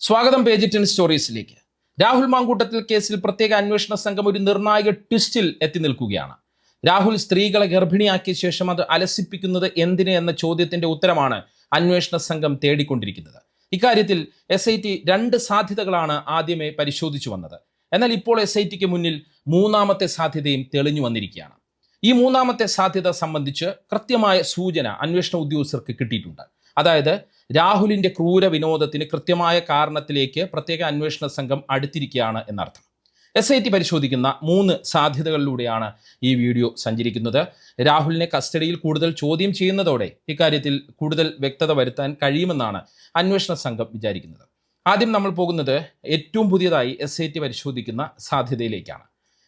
സ്വാഗതം page ten സ്റ്റോറീസിലേക്ക്. രാഹുൽ മാങ്കൂട്ടത്തിൽ കേസിൽ പ്രത്യേക അന്വേഷണ സംഘം ഒരു നിർണായക ട്വിസ്റ്റിൽ എത്തി നിൽക്കുകയാണ്. രാഹുൽ സ്ത്രീകളെ ഗർഭിണിയാക്കിയ ശേഷം അത് അലസിപ്പിക്കുന്നത് എന്തിന് എന്ന ചോദ്യത്തിന്റെ ഉത്തരമാണ് അന്വേഷണ സംഘം തേടിക്കൊണ്ടിരിക്കുന്നത്. ഇക്കാര്യത്തിൽ എസ് ഐ ടി രണ്ട് സാധ്യതകളാണ് ആദ്യമേ പരിശോധിച്ചു വന്നത്. എന്നാൽ ഇപ്പോൾ എസ് ഐ ടിക്ക് മുന്നിൽ മൂന്നാമത്തെ സാധ്യതയും തെളിഞ്ഞു വന്നിരിക്കുകയാണ്. ഈ മൂന്നാമത്തെ സാധ്യത സംബന്ധിച്ച് കൃത്യമായ സൂചന അന്വേഷണ ഉദ്യോഗസ്ഥർക്ക് കിട്ടിയിട്ടുണ്ട്. അതായത് രാഹുലിന്റെ ക്രൂര വിനോദത്തിന് കൃത്യമായ കാരണത്തിലേക്ക് പ്രത്യേക അന്വേഷണ സംഘം അടുത്തിരിക്കുകയാണ് എന്നർത്ഥം. എസ് ഐ ടി പരിശോധിക്കുന്ന മൂന്ന് സാധ്യതകളിലൂടെയാണ് ഈ വീഡിയോ സഞ്ചരിക്കുന്നത്. രാഹുലിനെ കസ്റ്റഡിയിൽ കൂടുതൽ ചോദ്യം ചെയ്യുന്നതോടെ ഇക്കാര്യത്തിൽ കൂടുതൽ വ്യക്തത വരുത്താൻ കഴിയുമെന്നാണ് അന്വേഷണ സംഘം വിചാരിക്കുന്നത്. ആദ്യം നമ്മൾ പോകുന്നത് ഏറ്റവും പുതിയതായി എസ് ഐ ടി പരിശോധിക്കുന്ന സാധ്യതയിലേക്കാണ്.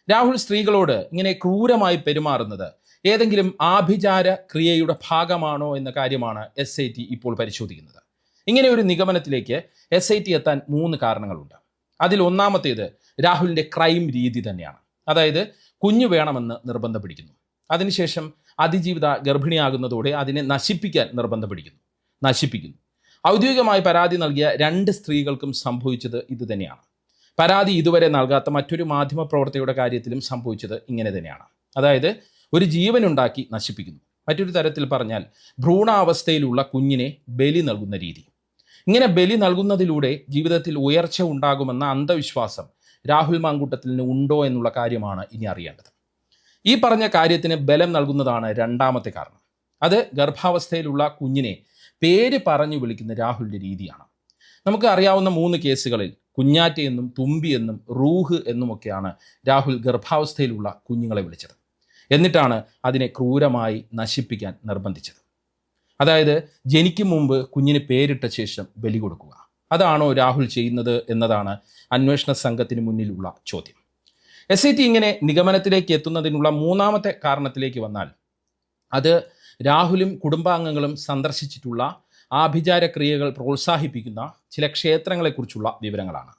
രാഹുൽ സ്ത്രീകളോട് ഇങ്ങനെ ക്രൂരമായി പെരുമാറുന്നത് ഏതെങ്കിലും ആഭിചാര ക്രിയയുടെ ഭാഗമാണോ എന്ന കാര്യമാണ് എസ് ഐ ടി ഇപ്പോൾ പരിശോധിക്കുന്നത്. ഇങ്ങനെ ഒരു നിഗമനത്തിലേക്ക് എസ് ഐ ടി എത്താൻ മൂന്ന് കാരണങ്ങളുണ്ട്. അതിൽ ഒന്നാമത്തേത് രാഹുലിന്റെ ക്രൈം രീതി തന്നെയാണ്. അതായത് കുഞ്ഞു വേണമെന്ന് നിർബന്ധം പിടിക്കുന്നു അതിനുശേഷം അതിജീവിത ഗർഭിണിയാകുന്നതോടെ അതിനെ നശിപ്പിക്കാൻ നിർബന്ധം പിടിക്കുന്നു നശിപ്പിക്കുന്നു. ഔദ്യോഗികമായി പരാതി നൽകിയ രണ്ട് സ്ത്രീകൾക്കും സംഭവിച്ചത് ഇതുതന്നെയാണ് പരാതി ഇതുവരെ നൽകാത്ത മറ്റൊരു മാധ്യമ പ്രവർത്തകയുടെ കാര്യത്തിലും സംഭവിച്ചത് ഇങ്ങനെ തന്നെയാണ്. അതായത് ഒരു ജീവനുണ്ടാക്കി നശിപ്പിക്കുന്നു. മറ്റൊരു തരത്തിൽ പറഞ്ഞാൽ ഭ്രൂണാവസ്ഥയിലുള്ള കുഞ്ഞിനെ ബലി നൽകുന്ന രീതി. ഇങ്ങനെ ബലി നൽകുന്നതിലൂടെ ജീവിതത്തിൽ ഉയർച്ച ഉണ്ടാകുമെന്ന അന്ധവിശ്വാസം രാഹുൽ മാങ്കൂട്ടത്തിന് ഉണ്ടോ എന്നുള്ള കാര്യമാണ് ഇനി അറിയേണ്ടത്. ഈ പറഞ്ഞ കാര്യത്തിന് ബലം നൽകുന്നതാണ് രണ്ടാമത്തെ കാരണം. അത് ഗർഭാവസ്ഥയിലുള്ള കുഞ്ഞിനെ പേര് പറഞ്ഞു വിളിക്കുന്ന രാഹുലിന്റെ രീതിയാണ്. നമുക്ക് അറിയാവുന്ന മൂന്ന് കേസുകളിൽ കുഞ്ഞാറ്റ എന്നും തുമ്പി എന്നും റൂഹ് എന്നുമൊക്കെയാണ് രാഹുൽ ഗർഭാവസ്ഥയിലുള്ള കുഞ്ഞുങ്ങളെ വിളിച്ചത്. എന്നിട്ടാണ് അതിനെ ക്രൂരമായി നശിപ്പിക്കാൻ നിർബന്ധിച്ചത്. അതായത് ജനിക്കും മുമ്പ് കുഞ്ഞിന് പേരിട്ട ശേഷം ബലി കൊടുക്കുക. അതാണോ രാഹുൽ ചെയ്യുന്നത് എന്നതാണ് അന്വേഷണ സംഘത്തിന് മുന്നിലുള്ള ചോദ്യം. എസ് ഐ ടി ഇങ്ങനെ നിഗമനത്തിലേക്ക് എത്തുന്നതിനുള്ള മൂന്നാമത്തെ കാരണത്തിലേക്ക് വന്നാൽ അത് രാഹുലും കുടുംബാംഗങ്ങളും സന്ദർശിച്ചിട്ടുള്ള ആഭിചാര ക്രിയകൾ പ്രോത്സാഹിപ്പിക്കുന്ന ചില ക്ഷേത്രങ്ങളെക്കുറിച്ചുള്ള വിവരങ്ങളാണ്.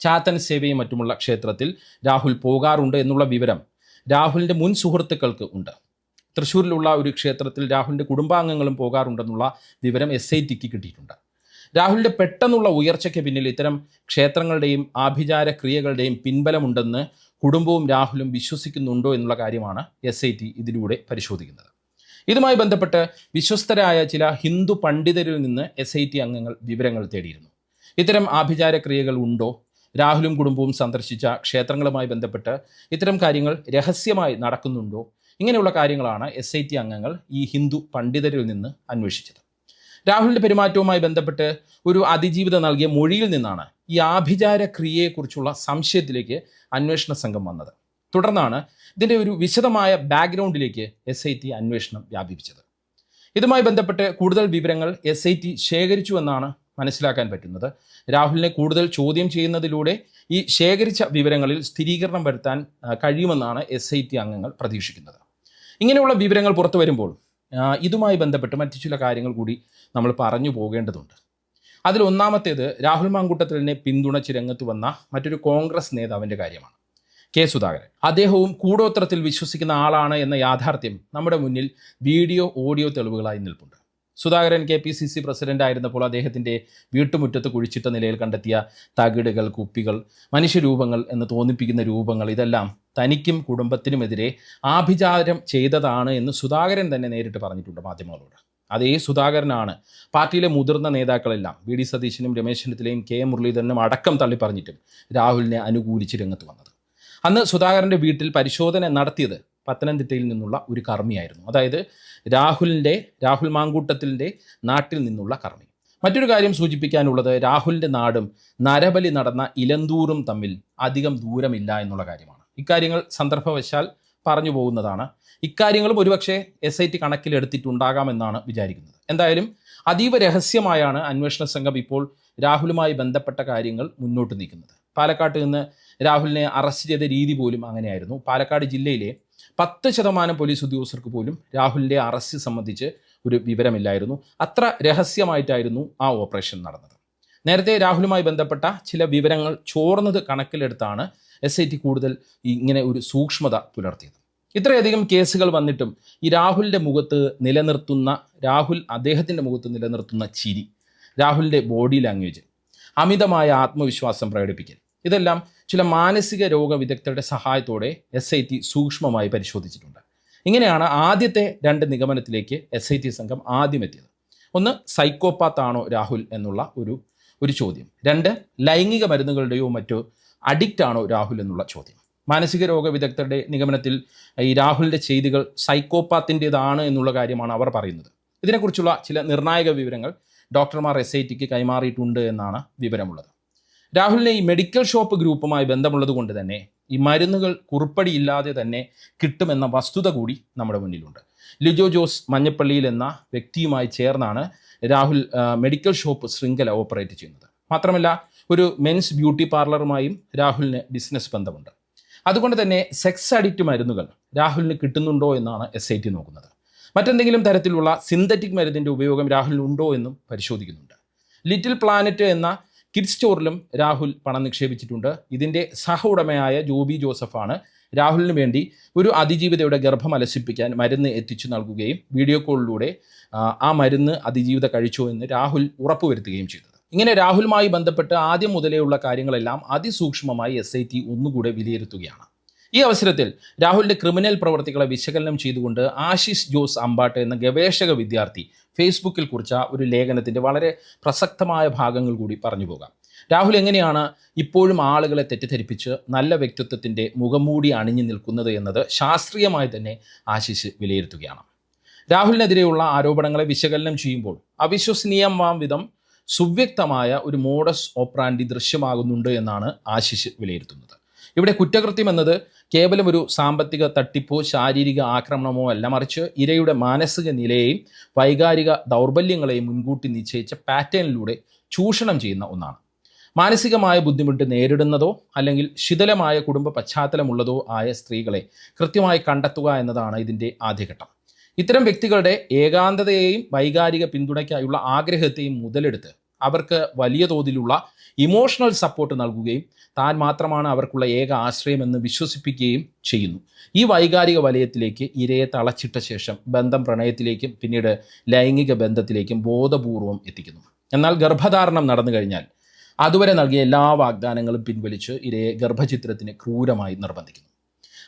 ചാത്തൻ സേവയും മറ്റുമുള്ള ക്ഷേത്രത്തിൽ രാഹുൽ പോകാറുണ്ട് എന്നുള്ള വിവരം രാഹുലിന്റെ മുൻ സുഹൃത്തുക്കൾക്ക് ഉണ്ട്. തൃശ്ശൂരിലുള്ള ഒരു ക്ഷേത്രത്തിൽ രാഹുലിന്റെ കുടുംബാംഗങ്ങളും പോകാറുണ്ടെന്നുള്ള വിവരം എസ് ഐ ടിക്ക് കിട്ടിയിട്ടുണ്ട്. രാഹുലിന്റെ പെട്ടെന്നുള്ള ഉയർച്ചയ്ക്ക് പിന്നിൽ ഇത്തരം ക്ഷേത്രങ്ങളുടെയും ആഭിചാര ക്രിയകളുടെയും പിൻബലമുണ്ടെന്ന് കുടുംബവും രാഹുലും വിശ്വസിക്കുന്നുണ്ടോ എന്നുള്ള കാര്യമാണ് എസ് ഐ ടി ഇതിലൂടെ പരിശോധിക്കുന്നത്. ഇതുമായി ബന്ധപ്പെട്ട് വിശ്വസ്തരായ ചില ഹിന്ദു പണ്ഡിതരിൽ നിന്ന് എസ് ഐ ടി അംഗങ്ങൾ വിവരങ്ങൾ തേടിയിരുന്നു. ഇത്തരം ആഭിചാര ക്രിയകൾ ഉണ്ടോ? രാഹുലും കുടുംബവും സന്ദർശിച്ച ക്ഷേത്രങ്ങളുമായി ബന്ധപ്പെട്ട് ഇത്തരം കാര്യങ്ങൾ രഹസ്യമായി നടക്കുന്നുണ്ടോ? ഇങ്ങനെയുള്ള കാര്യങ്ങളാണ് എസ് ഐ ടി അംഗങ്ങൾ ഈ ഹിന്ദു പണ്ഡിതരിൽ നിന്ന് അന്വേഷിച്ചത്. രാഹുലിന്റെ പെരുമാറ്റവുമായി ബന്ധപ്പെട്ട് ഒരു അതിജീവിത നൽകിയ മൊഴിയിൽ നിന്നാണ് ഈ ആഭിചാര ക്രിയയെക്കുറിച്ചുള്ള സംശയത്തിലേക്ക് അന്വേഷണ സംഘം വന്നത്. തുടർന്നാണ് ഇതിന്റെ ഒരു വിശദമായ ബാക്ക്ഗ്രൗണ്ടിലേക്ക് എസ് ഐ ടി അന്വേഷണം വ്യാപിപ്പിച്ചത്. ഇതുമായി ബന്ധപ്പെട്ട് കൂടുതൽ വിവരങ്ങൾ എസ് ഐ ടി ശേഖരിച്ചു എന്നാണ് മനസ്സിലാക്കാൻ പറ്റുന്നത്. രാഹുലിനെ കൂടുതൽ ചോദ്യം ചെയ്യുന്നതിലൂടെ ഈ ശേഖരിച്ച വിവരങ്ങളിൽ സ്ഥിരീകരണം വരുത്താൻ കഴിയുമെന്നാണ് എസ് അംഗങ്ങൾ പ്രതീക്ഷിക്കുന്നത്. ഇങ്ങനെയുള്ള വിവരങ്ങൾ പുറത്തു വരുമ്പോൾ ഇതുമായി ബന്ധപ്പെട്ട് മറ്റു ചില കാര്യങ്ങൾ കൂടി നമ്മൾ പറഞ്ഞു പോകേണ്ടതുണ്ട്. അതിൽ ഒന്നാമത്തേത് രാഹുൽ മാങ്കൂട്ടത്തിലിനെ പിന്തുണച്ച് രംഗത്ത് വന്ന മറ്റൊരു കോൺഗ്രസ് നേതാവിന്റെ കാര്യമാണ്. കെ സുധാകരൻ. അദ്ദേഹവും കൂടോത്രത്തിൽ വിശ്വസിക്കുന്ന ആളാണ് എന്ന യാഥാർത്ഥ്യം നമ്മുടെ മുന്നിൽ വീഡിയോ ഓഡിയോ തെളിവുകളായി നിൽപ്പുണ്ട്. Sudhakaran K P C C president ആയിരുന്നപ്പോൾ അദ്ദേഹത്തിന്റെ വീട്ടുമുറ്റത്ത് കുഴിച്ചിട്ട നിലയിൽ കണ്ടെത്തിയ തകിടുകൾ കുപ്പികൾ മനുഷ്യരൂപങ്ങൾ എന്ന് തോന്നിപ്പിക്കുന്ന രൂപങ്ങൾ ഇതെല്ലാം തനിക്കും കുടുംബത്തിനുമെതിരെ ആഭിചാരം ചെയ്തതാണ് എന്ന് സുധാകരൻ തന്നെ നേരിട്ട് പറഞ്ഞിട്ടുണ്ട് മാധ്യമങ്ങളോട്. അതേ സുധാകരനാണ് പാർട്ടിയിലെ മുതിർന്ന നേതാക്കളെല്ലാം വി. ഡി. സതീശനും രമേശ് ചെന്നിത്തലയും കെ. മുരളീധരനും അടക്കം തള്ളിപ്പറഞ്ഞിട്ടും രാഹുലിനെ അനുകൂലിച്ച് രംഗത്ത് വന്നത്. അന്ന് സുധാകരന്റെ വീട്ടിൽ പരിശോധന നടത്തിയത് പത്തനംതിട്ടയിൽ നിന്നുള്ള ഒരു കർമ്മിയായിരുന്നു. അതായത് രാഹുലിന്റെ രാഹുൽ മാങ്കൂട്ടത്തിന്റെ നാട്ടിൽ നിന്നുള്ള കർമ്മി. മറ്റൊരു കാര്യം സൂചിപ്പിക്കാനുള്ളത് രാഹുലിന്റെ നാടും നരബലി നടന്ന ഇലന്തൂറും തമ്മിൽ അധികം ദൂരമില്ല എന്നുള്ള കാര്യമാണ്. ഇക്കാര്യങ്ങൾ സന്ദർഭവശാൽ പറഞ്ഞു പോകുന്നതാണ്. ഇക്കാര്യങ്ങളും ഒരുപക്ഷെ എസ് ഐ ടി കണക്കിലെടുത്തിട്ടുണ്ടാകാമെന്നാണ് വിചാരിക്കുന്നത്. എന്തായാലും അതീവ രഹസ്യമായാണ് അന്വേഷണ സംഘം ഇപ്പോൾ രാഹുലുമായി ബന്ധപ്പെട്ട കാര്യങ്ങൾ മുന്നോട്ട് നീക്കുന്നത്. പാലക്കാട്ട് നിന്ന് രാഹുലിനെ അറസ്റ്റ് ചെയ്ത രീതി പോലും അങ്ങനെയായിരുന്നു. പാലക്കാട് ജില്ലയിലെ പത്ത് ശതമാനം പോലീസ് ഉദ്യോഗസ്ഥർക്ക് പോലും രാഹുലിന്റെ അറസ്റ്റ് സംബന്ധിച്ച് ഒരു വിവരമില്ലായിരുന്നു. അത്ര രഹസ്യമായിട്ടായിരുന്നു ആ ഓപ്പറേഷൻ നടന്നത്. നേരത്തെ രാഹുലുമായി ബന്ധപ്പെട്ട ചില വിവരങ്ങൾ ചോർന്നത് കണക്കിലെടുത്താണ് എസ് ഐ ടി കൂടുതൽ ഇങ്ങനെ ഒരു സൂക്ഷ്മത പുലർത്തിയത്. ഇത്രയധികം കേസുകൾ വന്നിട്ടും ഈ രാഹുലിന്റെ മുഖത്ത് നിലനിർത്തുന്ന രാഹുൽ അദ്ദേഹത്തിന്റെ മുഖത്ത് നിലനിർത്തുന്ന ചിരി രാഹുലിന്റെ ബോഡി ലാംഗ്വേജ് അമിതമായ ആത്മവിശ്വാസം പ്രകടിപ്പിക്കൽ ഇതെല്ലാം ചില മാനസിക രോഗ വിദഗ്ധരുടെ സഹായത്തോടെ എസ് ഐ ടി സൂക്ഷ്മമായി പരിശോധിച്ചിട്ടുണ്ട്. ഇങ്ങനെയാണ് ആദ്യത്തെ രണ്ട് നിഗമനത്തിലേക്ക് എസ് ഐ ടി സംഘം ആദ്യം എത്തിയത്. ഒന്ന് സൈക്കോപാത്ത് ആണോ രാഹുൽ എന്നുള്ള ഒരു ഒരു ചോദ്യം. രണ്ട് ലൈംഗിക മരുന്നുകളുടെയോ മറ്റോ അഡിക്റ്റ് ആണോ രാഹുൽ എന്നുള്ള ചോദ്യം. മാനസിക രോഗ വിദഗ്ധരുടെ നിഗമനത്തിൽ ഈ രാഹുലിന്റെ ചെയ്തികൾ സൈക്കോപാത്തിന്റേതാണ് എന്നുള്ള കാര്യമാണ് അവർ പറയുന്നത്. ഇതിനെക്കുറിച്ചുള്ള ചില നിർണായക വിവരങ്ങൾ ഡോക്ടർമാർ എസ് ഐ ടിക്ക് കൈമാറിയിട്ടുണ്ട് എന്നാണ് വിവരമുള്ളത്. രാഹുലിനെ ഈ മെഡിക്കൽ ഷോപ്പ് ഗ്രൂപ്പുമായി ബന്ധമുള്ളത് കൊണ്ട് തന്നെ ഈ മരുന്നുകൾ കുറിപ്പടിയില്ലാതെ തന്നെ കിട്ടുമെന്ന വസ്തുത കൂടി നമ്മുടെ മുന്നിലുണ്ട്. ലിജോ ജോസ് മഞ്ഞപ്പള്ളിയിൽ എന്ന വ്യക്തിയുമായി ചേർന്നാണ് രാഹുൽ മെഡിക്കൽ ഷോപ്പ് ശൃംഖല ഓപ്പറേറ്റ് ചെയ്യുന്നത്. മാത്രമല്ല ഒരു മെൻസ് ബ്യൂട്ടി പാർലറുമായും രാഹുലിന് ബിസിനസ് ബന്ധമുണ്ട്. അതുകൊണ്ട് തന്നെ സെക്സ് അഡിക്റ്റ് മരുന്നുകൾ രാഹുലിന് കിട്ടുന്നുണ്ടോ എന്നാണ് എസ് ഐ ടി നോക്കുന്നത്. മറ്റെന്തെങ്കിലും തരത്തിലുള്ള സിന്തറ്റിക് മരുന്നിന്റെ ഉപയോഗം രാഹുലിനുണ്ടോ എന്നും പരിശോധിക്കുന്നുണ്ട്. ലിറ്റിൽ പ്ലാനറ്റ് എന്ന കിഡ് സ്റ്റോറിലും രാഹുൽ പണം നിക്ഷേപിച്ചിട്ടുണ്ട്. ഇതിന്റെ സഹ ഉടമയായ ജോബി ജോസഫാണ് രാഹുലിന് വേണ്ടി ഒരു അതിജീവിതയുടെ ഗർഭം അലസിപ്പിക്കാൻ മരുന്ന് എത്തിച്ചു നൽകുകയും വീഡിയോ കോളിലൂടെ ആ, മരുന്ന് അതിജീവിത കഴിച്ചോ എന്ന് രാഹുൽ ഉറപ്പുവരുത്തുകയും ചെയ്തത്. ഇങ്ങനെ രാഹുലുമായി ബന്ധപ്പെട്ട് ആദ്യം മുതലേയുള്ള കാര്യങ്ങളെല്ലാം അതിസൂക്ഷ്മമായി എസ് ഐ ടി ഒന്നുകൂടെ വിലയിരുത്തുകയാണ്. ഈ അവസരത്തിൽ രാഹുലിന്റെ ക്രിമിനൽ പ്രവർത്തികളെ വിശകലനം ചെയ്തുകൊണ്ട് ആശിഷ് ജോസ് അമ്പാട്ട് എന്ന ഗവേഷക വിദ്യാർത്ഥി ഫേസ്ബുക്കിൽ കുറിച്ച ഒരു ലേഖനത്തിന്റെ വളരെ പ്രസക്തമായ ഭാഗങ്ങൾ കൂടി പറഞ്ഞു പോകാം. രാഹുൽ എങ്ങനെയാണ് ഇപ്പോഴും ആളുകളെ തെറ്റിദ്ധരിപ്പിച്ച് നല്ല വ്യക്തിത്വത്തിന്റെ മുഖംമൂടി അണിഞ്ഞു നിൽക്കുന്നത് എന്നത് ശാസ്ത്രീയമായി തന്നെ ആശിഷ് വിലയിരുത്തുകയാണ്. രാഹുലിനെതിരെയുള്ള ആരോപണങ്ങളെ വിശകലനം ചെയ്യുമ്പോൾ അവിശ്വസനീയമാം വിധം സുവ്യക്തമായ ഒരു മോഡസ് ഓപ്രാൻഡി ദൃശ്യമാകുന്നുണ്ട് എന്നാണ് ആശിഷ് വിലയിരുത്തുന്നത്. ഇവിടെ കുറ്റകൃത്യം എന്നത് കേവലം ഒരു സാമ്പത്തിക തട്ടിപ്പോ ശാരീരിക ആക്രമണമോ അല്ല. മറിച്ച് ഇരയുടെ മാനസിക നിലയെയും വൈകാരിക ദൗർബല്യങ്ങളെയും മുൻകൂട്ടി നിശ്ചയിച്ച പാറ്റേണിലൂടെ ചൂഷണം ചെയ്യുന്ന ഒന്നാണ്. മാനസികമായ ബുദ്ധിമുട്ട് നേരിടുന്നതോ അല്ലെങ്കിൽ ശിഥിലമായ കുടുംബ പശ്ചാത്തലമുള്ളതോ ആയ സ്ത്രീകളെ കൃത്യമായി കണ്ടെത്തുക എന്നതാണ് ഇതിന്റെ ആദ്യഘട്ടം. ഇത്തരം വ്യക്തികളുടെ ഏകാന്തതയെയും വൈകാരിക പിന്തുണയ്ക്കായുള്ള ആഗ്രഹത്തെയും മുതലെടുത്ത് അവർക്ക് വലിയ തോതിലുള്ള ഇമോഷണൽ സപ്പോർട്ട് നൽകുകയും താൻ മാത്രമാണ് അവർക്കുള്ള ഏക ആശ്രയമെന്ന് വിശ്വസിപ്പിക്കുകയും ചെയ്യുന്നു. ഈ വൈകാരിക വലയത്തിലേക്ക് ഇരയെ തളച്ചിട്ട ശേഷം ബന്ധം പ്രണയത്തിലേക്കും പിന്നീട് ലൈംഗിക ബന്ധത്തിലേക്കും ബോധപൂർവം എത്തിക്കുന്നു. എന്നാൽ ഗർഭധാരണം നടന്നു കഴിഞ്ഞാൽ അതുവരെ നൽകിയ എല്ലാ വാഗ്ദാനങ്ങളും പിൻവലിച്ച് ഇരയെ ഗർഭചിത്രത്തിന് ക്രൂരമായി നിർബന്ധിക്കുന്നു.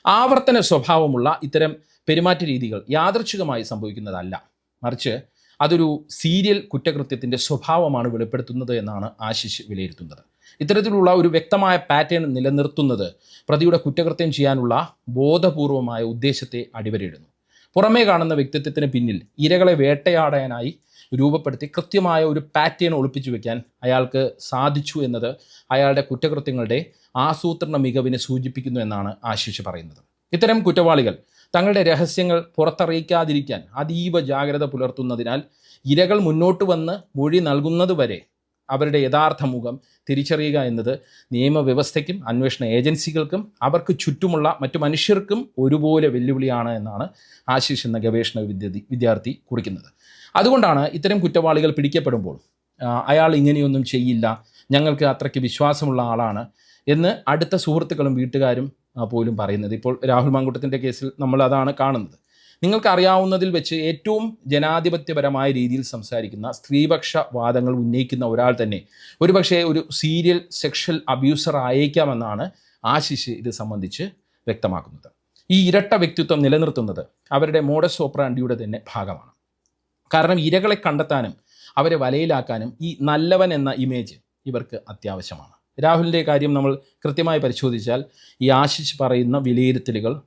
ആവർത്തന സ്വഭാവമുള്ള ഇത്തരം പെരുമാറ്റ രീതികൾ യാദർച്ഛികമായി സംഭവിക്കുന്നതല്ല. മറിച്ച് അതൊരു സീരിയൽ കുറ്റകൃത്യത്തിന്റെ സ്വഭാവമാണ് വെളിപ്പെടുത്തുന്നത് എന്നാണ് ആശിഷ് വിലയിരുത്തുന്നത്. ഇത്തരത്തിലുള്ള ഒരു വ്യക്തമായ പാറ്റേൺ നിലനിർത്തുന്നത് പ്രതിയുടെ കുറ്റകൃത്യം ചെയ്യാനുള്ള ബോധപൂർവമായ ഉദ്ദേശത്തെ അടിവരയിടുന്നു. പുറമേ കാണുന്ന വ്യക്തിത്വത്തിന് പിന്നിൽ ഇരകളെ വേട്ടയാടാനായി രൂപപ്പെടുത്തി കൃത്യമായ ഒരു പാറ്റേൺ ഒളിപ്പിച്ചു വെക്കാൻ അയാൾക്ക് സാധിച്ചു എന്നത് അയാളുടെ കുറ്റകൃത്യങ്ങളുടെ ആസൂത്രണ മികവിനെ സൂചിപ്പിക്കുന്നു എന്നാണ് ആശിഷ് പറയുന്നത്. ഇത്തരം കുറ്റവാളികൾ തങ്ങളുടെ രഹസ്യങ്ങൾ പുറത്തറിയിക്കാതിരിക്കാൻ അതീവ ജാഗ്രത പുലർത്തുന്നതിനാൽ ഇരകൾ മുന്നോട്ട് വന്ന് മൊഴി നൽകുന്നതുവരെ അവരുടെ യഥാർത്ഥ മുഖം തിരിച്ചറിയുക എന്നത് നിയമവ്യവസ്ഥയ്ക്കും അന്വേഷണ ഏജൻസികൾക്കും അവർക്ക് ചുറ്റുമുള്ള മറ്റു മനുഷ്യർക്കും ഒരുപോലെ വെല്ലുവിളിയാണ് എന്നാണ് ആശിഷ് എന്ന ഗവേഷണ വിദ്യാർത്ഥി കുറിക്കുന്നത്. അതുകൊണ്ടാണ് ഇത്തരം കുറ്റവാളികൾ പിടിക്കപ്പെടുമ്പോൾ അയാൾ ഇങ്ങനെയൊന്നും ചെയ്യില്ല ഞങ്ങൾക്ക് അത്രയ്ക്ക് വിശ്വാസമുള്ള ആളാണ് എന്ന് അടുത്ത സുഹൃത്തുക്കളും വീട്ടുകാരും പോലും പറയുന്നത്. ഇപ്പോൾ രാഹുൽ മാങ്കുട്ടത്തിന്റെ കേസിൽ നമ്മൾ അതാണ് കാണുന്നത്. നിങ്ങൾക്കറിയാവുന്നതിൽ വെച്ച് ഏറ്റവും ജനാധിപത്യപരമായ രീതിയിൽ സംസാരിക്കുന്ന സ്ത്രീപക്ഷ വാദങ്ങൾ ഉന്നയിക്കുന്ന ഒരാൾ തന്നെ ഒരുപക്ഷെ ഒരു സീരിയൽ സെക്ഷൽ അബ്യൂസർ ആയേക്കാമെന്നാണ് ആശിഷ് ഇത് സംബന്ധിച്ച് വ്യക്തമാക്കുന്നത്. ഈ ഇരട്ട വ്യക്തിത്വം നിലനിർത്തുന്നത് അവരുടെ മോഡസ് ഓപ്രാണ്ടിയുടെ തന്നെ ഭാഗമാണ്. കാരണം ഇരകളെ കണ്ടെത്താനും അവരെ വലയിലാക്കാനും ഈ നല്ലവൻ എന്ന ഇമേജ് ഇവർക്ക് അത്യാവശ്യമാണ്. രാഹുലിന്റെ കാര്യം നമ്മൾ കൃത്യമായി പരിശോധിച്ചാൽ ഈ ആശിഷ് പറയുന്ന വിലയിരുത്തലുകൾ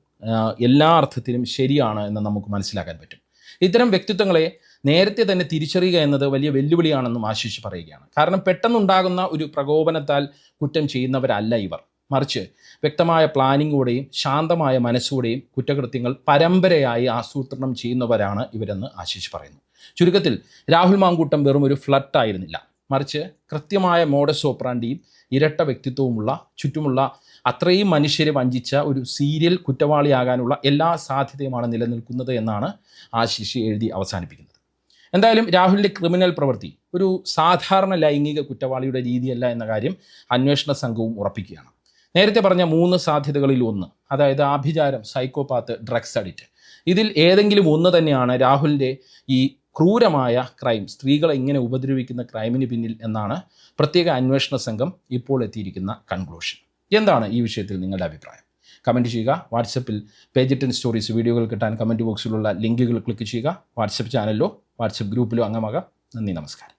എല്ലാ അർത്ഥത്തിലും ശരിയാണ് എന്ന് നമുക്ക് മനസ്സിലാക്കാൻ പറ്റും. ഇത്തരം വ്യക്തിത്വങ്ങളെ നേരത്തെ തന്നെ തിരിച്ചറിയുക എന്നത് വലിയ വെല്ലുവിളിയാണെന്നും ആശിഷ് പറയുകയാണ്. കാരണം പെട്ടെന്നുണ്ടാകുന്ന ഒരു പ്രകോപനത്താൽ കുറ്റം ചെയ്യുന്നവരല്ല ഇവർ. മറിച്ച് വ്യക്തമായ പ്ലാനിങ്ങോടെയും ശാന്തമായ മനസ്സോടെയും കുറ്റകൃത്യങ്ങൾ പരമ്പരയായി ആസൂത്രണം ചെയ്യുന്നവരാണ് ഇവരെന്ന് ആശിഷ് പറയുന്നു. ചുരുക്കത്തിൽ രാഹുൽ മാങ്കൂട്ടം വെറും ഒരു ഫ്ലട്ട് ആയിരുന്നില്ല മറിച്ച് കൃത്യമായ മോഡസ് ഓപ്രാൻഡിയും ഇരട്ട വ്യക്തിത്വവുമുള്ള ചുറ്റുമുള്ള അത്രയും മനുഷ്യരെ വഞ്ചിച്ച ഒരു സീരിയൽ കുറ്റവാളിയാകാനുള്ള എല്ലാ സാധ്യതയുമാണ് നിലനിൽക്കുന്നത് എന്നാണ് ആശിഷ് എഴുതി അവസാനിപ്പിക്കുന്നത്. എന്തായാലും രാഹുലിന്റെ ക്രിമിനൽ പ്രവൃത്തി ഒരു സാധാരണ ലൈംഗിക കുറ്റവാളിയുടെ രീതിയല്ല എന്ന കാര്യം അന്വേഷണ സംഘവും ഉറപ്പിക്കുകയാണ്. നേരത്തെ പറഞ്ഞ മൂന്ന് സാധ്യതകളിൽ ഒന്ന് അതായത് ആഭിചാരം സൈക്കോപാത്ത് ഡ്രഗ്സ് അഡിറ്റ് ഇതിൽ ഏതെങ്കിലും ഒന്ന് തന്നെയാണ് രാഹുലിന്റെ ഈ ക്രൂരമായ ക്രൈം സ്ത്രീകളെ ഇങ്ങനെ ഉപദ്രവിക്കുന്ന ക്രൈമിന് പിന്നിൽ എന്നാണ് പ്രത്യേക അന്വേഷണ സംഘം ഇപ്പോൾ എത്തിയിരിക്കുന്ന കൺക്ലൂഷൻ എന്താണ് ഈ വിഷയത്തിൽ നിങ്ങളുടെ അഭിപ്രായം? കമന്റ് ചെയ്യുക. വാട്സപ്പിൽ പേജ് ടെൻ സ്റ്റോറീസ് വീഡിയോകൾ കിട്ടാൻ കമന്റ് ബോക്സിലുള്ള ലിങ്കുകൾ ക്ലിക്ക് ചെയ്യുക. വാട്സപ്പ് ചാനലിലോ വാട്സപ്പ് ഗ്രൂപ്പിലോ അംഗമാകാം. നന്ദി നമസ്കാരം.